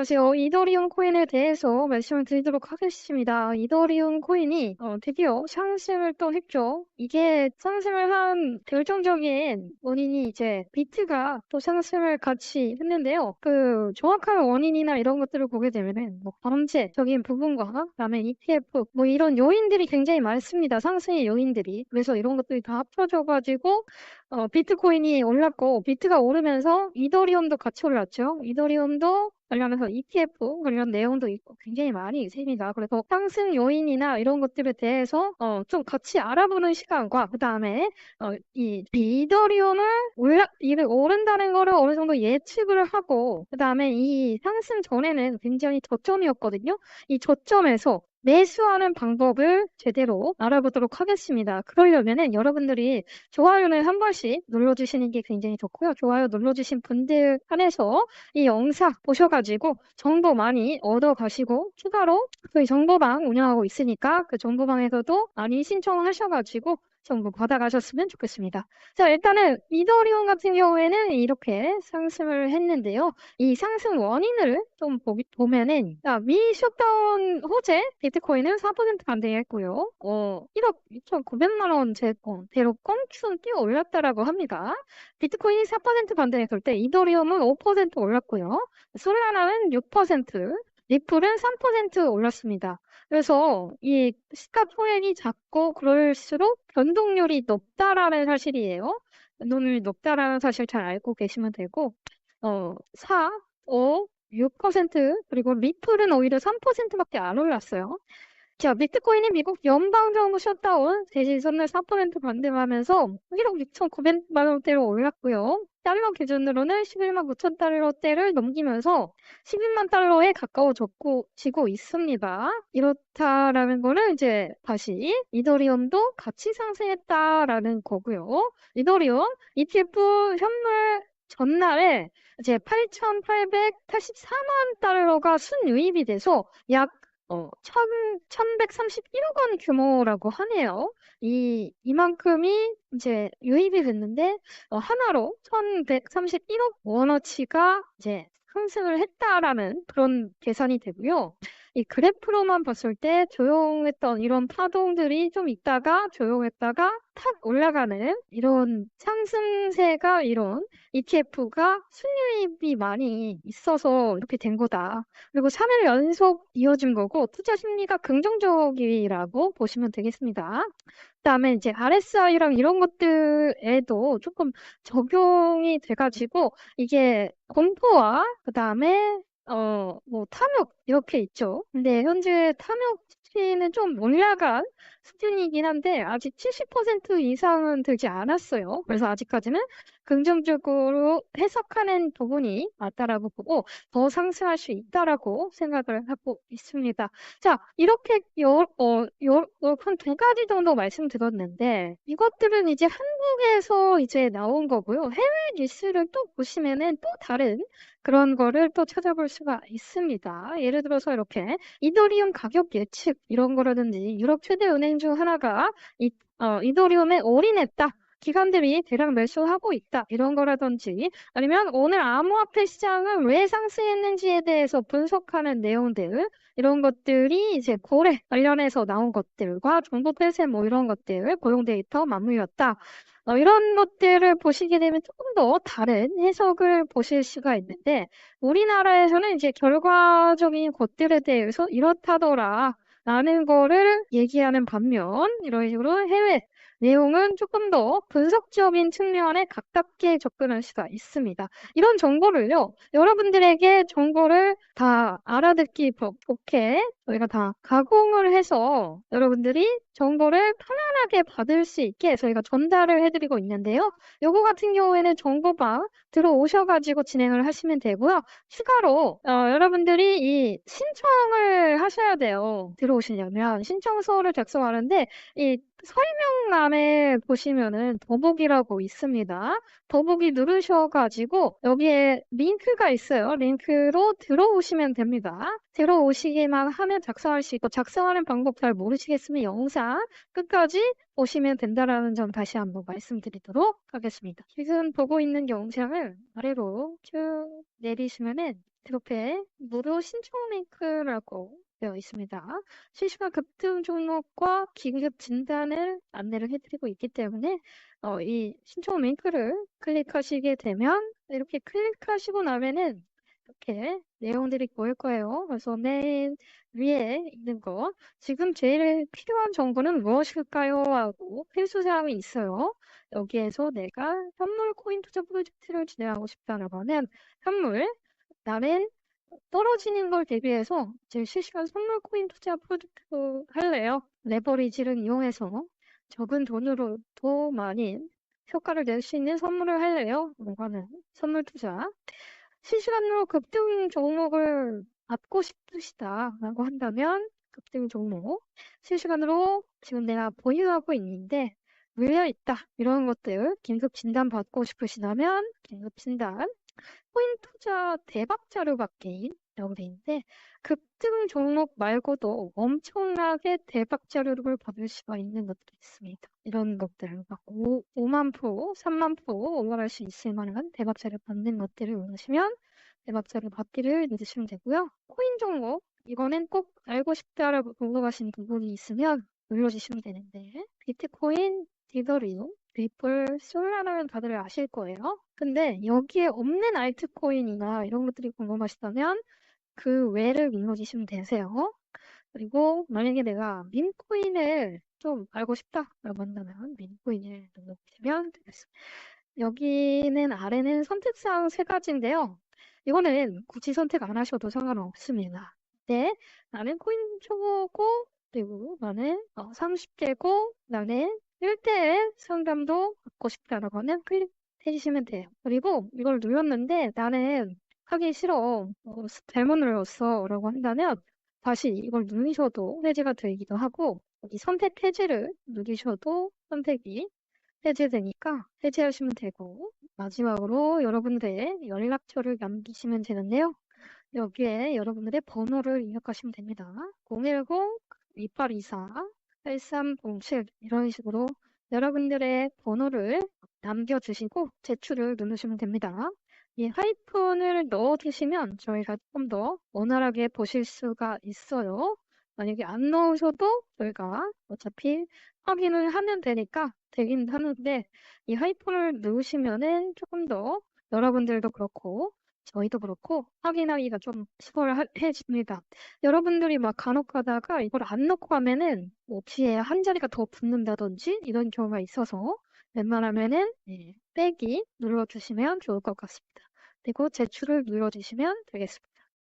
안녕하세요. 이더리움 코인에 대해서 말씀을 드리도록 하겠습니다. 이더리움 코인이 어, 드디어 상승을 또 했죠. 이게 상승을 한 결정적인 원인이 이제 비트가 또 상승을 같이 했는데요. 그 정확한 원인이나 이런 것들을 보게 되면은 뭐 범죄적인 부분과 그다음에 ETF 뭐 이런 요인들이 굉장히 많습니다. 상승의 요인들이. 그래서 이런 것들이 다 합쳐져가지고 어, 비트코인이 올랐고 비트가 오르면서 이더리움도 같이 올랐죠. 이더리움도 관련해서 ETF 관련 내용도 있고 굉장히 많이 있습니다. 그래서 상승 요인이나 이런 것들에 대해서 어, 좀 같이 알아보는 시간과 그 다음에 어, 이 이더리움을 올라 이를 오른다는 거를 어느 정도 예측을 하고 그 다음에 이 상승 전에는 굉장히 저점이었거든요. 이 저점에서 매수하는 방법을 제대로 알아보도록 하겠습니다. 그러려면은 여러분들이 좋아요는 한 번씩 눌러주시는 게 굉장히 좋고요. 좋아요 눌러주신 분들 한해서 이 영상 보셔가지고 정보 많이 얻어가시고 추가로 저희 정보방 운영하고 있으니까 그 정보방에서도 많이 신청하셔가지고 정보 받아가셨으면 좋겠습니다. 자, 일단은 이더리움 같은 경우에는 이렇게 상승을 했는데요. 이 상승 원인을 좀 보기, 보면은, 자, 미 셧다운 호재 비트코인은 4% 반등했고요. 어, 1억 2,900만 원제대로 꽁충 뛰어 올랐다라고 합니다. 비트코인이 4% 반등했을 때 이더리움은 5% 올랐고요. 솔라나는 6%, 리플은 3% 올랐습니다. 그래서 이 시가총액이 작고 그럴수록 변동률이 높다라는 사실이에요. 변동률이 높다라는 사실 잘 알고 계시면 되고, 어, 4, 5, 6% 그리고 리플은 오히려 3%밖에 안 올랐어요. 자, 비트코인이 미국 연방정부 셧다운 대신 선을 4% 반등하면서 1억 6,900만 원대로 올랐고요. 달러 기준으로는 11만 9천 달러대를 넘기면서 11만 달러에 가까워졌고 지고 있습니다. 이렇다라는 거는 이제 다시 이더리움도 같이 상승했다라는 거고요. 이더리움 ETF 현물 전날에 이제 8,884만 달러가 순유입이 돼서 약 어, 천, 1131억 원 규모라고 하네요. 이, 이만큼이 이제 유입이 됐는데, 어, 하나로 1131억 원어치가 이제 상승을 했다라는 그런 계산이 되고요. 이 그래프로만 봤을 때 조용했던 이런 파동들이 좀 있다가 조용했다가 탁 올라가는 이런 상승세가 이런 ETF가 순유입이 많이 있어서 이렇게 된 거다. 그리고 3일 연속 이어진 거고 투자 심리가 긍정적이라고 보시면 되겠습니다. 그다음에 이제 RSI랑 이런 것들에도 조금 적용이 돼가지고 이게 공포와 그다음에 어, 뭐, 탐욕, 이렇게 있죠. 근데 현재 탐욕 수치는 좀 올라간 수준이긴 한데, 아직 70% 이상은 되지 않았어요. 그래서 아직까지는 긍정적으로 해석하는 부분이 맞다라고 보고, 더 상승할 수 있다라고 생각을 하고 있습니다. 자, 이렇게 여, 어, 여, 어, 한두 가지 정도 말씀드렸는데, 이것들은 이제 한국에서 이제 나온 거고요. 해외 뉴스를 또 보시면은 또 다른 그런 거를 또 찾아볼 수가 있습니다. 예를 들어서 이렇게 이더리움 가격 예측 이런 거라든지 유럽 최대 은행 중 하나가 이, 어, 이더리움에 올인했다. 기관들이 대량 매수하고 있다. 이런 거라든지 아니면 오늘 암호화폐 시장은 왜 상승했는지에 대해서 분석하는 내용들 이런 것들이 이제 거래 관련해서 나온 것들과 정보 폐쇄 뭐 이런 것들 고용 데이터 맞물렸다. 어, 이런 것들을 보시게 되면 조금 더 다른 해석을 보실 수가 있는데 우리나라에서는 이제 결과적인 것들에 대해서 이렇다더라 라는 거를 얘기하는 반면 이런 식으로 해외 내용은 조금 더 분석적인 측면에 가깝게 접근할 수가 있습니다. 이런 정보를요, 여러분들에게 정보를 다 알아듣기 좋게 저희가 다 가공을 해서 여러분들이 정보를 편안하게 받을 수 있게 저희가 전달을 해드리고 있는데요. 요거 같은 경우에는 정보방 들어오셔가지고 진행을 하시면 되고요. 추가로 어, 여러분들이 이 신청을 하셔야 돼요. 들어오시려면 신청서를 작성하는데 이 설명란에 보시면은 더보기라고 있습니다. 더보기 누르셔가지고 여기에 링크가 있어요. 링크로 들어오시면 됩니다. 들어오시기만 하면 작성할 수 있고 작성하는 방법 잘 모르시겠으면 영상 끝까지 보시면 된다라는 점 다시 한번 말씀드리도록 하겠습니다. 지금 보고 있는 영상을 아래로 쭉 내리시면은 옆에 무료 신청 링크라고 되어 있습니다. 실시간 급등 종목과 긴급 진단을 안내를 해드리고 있기 때문에 어, 이 신청 링크를 클릭하시게 되면 이렇게 클릭하시고 나면은 이렇게 내용들이 보일 거예요. 그래서 맨 위에 있는 거 지금 제일 필요한 정보는 무엇일까요? 하고 필수 사항이 있어요. 여기에서 내가 현물 코인 투자 프로젝트를 진행하고 싶다라고 하면 현물 나는 떨어지는 걸 대비해서 제 실시간 선물 코인 투자 프로젝트 할래요. 레버리지를 이용해서 적은 돈으로 더 많이 효과를 낼 수 있는 선물을 할래요. 뭔가는 선물 투자. 실시간으로 급등 종목을 받고 싶으시다라고 한다면 급등 종목 실시간으로 지금 내가 보유하고 있는데 물려 있다. 이런 것들 긴급 진단 받고 싶으시다면 긴급 진단. 코인 투자 대박 자료 받기 있는데 급등 종목 말고도 엄청나게 대박 자료를 받을 수가 있는 것들이 있습니다. 이런 것들 막 5, 5만 프로, 3만 프로 올라갈 수 있을 만한 대박 자료 받는 것들을 원하시면 대박 자료 받기를 누르시면 되고요. 코인 종목 이거는 꼭 알고 싶다라고 궁금하신 부분이 있으면 눌러주시면 되는데 비트코인, 디더리움, 리플, 솔라라는 다들 아실 거예요. 근데 여기에 없는 알트코인이나 이런 것들이 궁금하시다면 그 외를 눌러주시면 되세요. 그리고 만약에 내가 민코인을 좀 알고 싶다라고 한다면 민코인을 눌러보시면 되겠습니다. 여기는 아래는 선택사항 세 가지인데요. 이거는 굳이 선택 안 하셔도 상관없습니다. 네, 나는 코인 초보고 그리고 나는 어, 30대고 나는 1대1 상담도 받고 싶다라고 하면 클릭해주시면 돼요. 그리고 이걸 눌렀는데 나는 하기 싫어. 어, 잘못 눌렀어. 라고 한다면 다시 이걸 누르셔도 해제가 되기도 하고 여기 선택 해제를 누르셔도 선택이 해제되니까 해제하시면 되고 마지막으로 여러분들의 연락처를 남기시면 되는데요. 여기에 여러분들의 번호를 입력하시면 됩니다. 010-2824-8307 이런 식으로 여러분들의 번호를 남겨주시고 제출을 누르시면 됩니다. 이 하이픈을 넣어주시면 저희가 좀더 원활하게 보실 수가 있어요. 만약에 안 넣으셔도 저희가 어차피 확인을 하면 되니까 되긴 하는데 이 하이픈을 넣으시면은 조금 더 여러분들도 그렇고 저희도 그렇고 확인하기가 좀 수월해집니다. 여러분들이 막 간혹 가다가 이걸 안 넣고 가면은 뭐 뒤에 한 자리가 더 붙는다든지 이런 경우가 있어서 웬만하면은 네, 빼기 눌러주시면 좋을 것 같습니다. 그리고 제출을 눌러주시면 되겠습니다.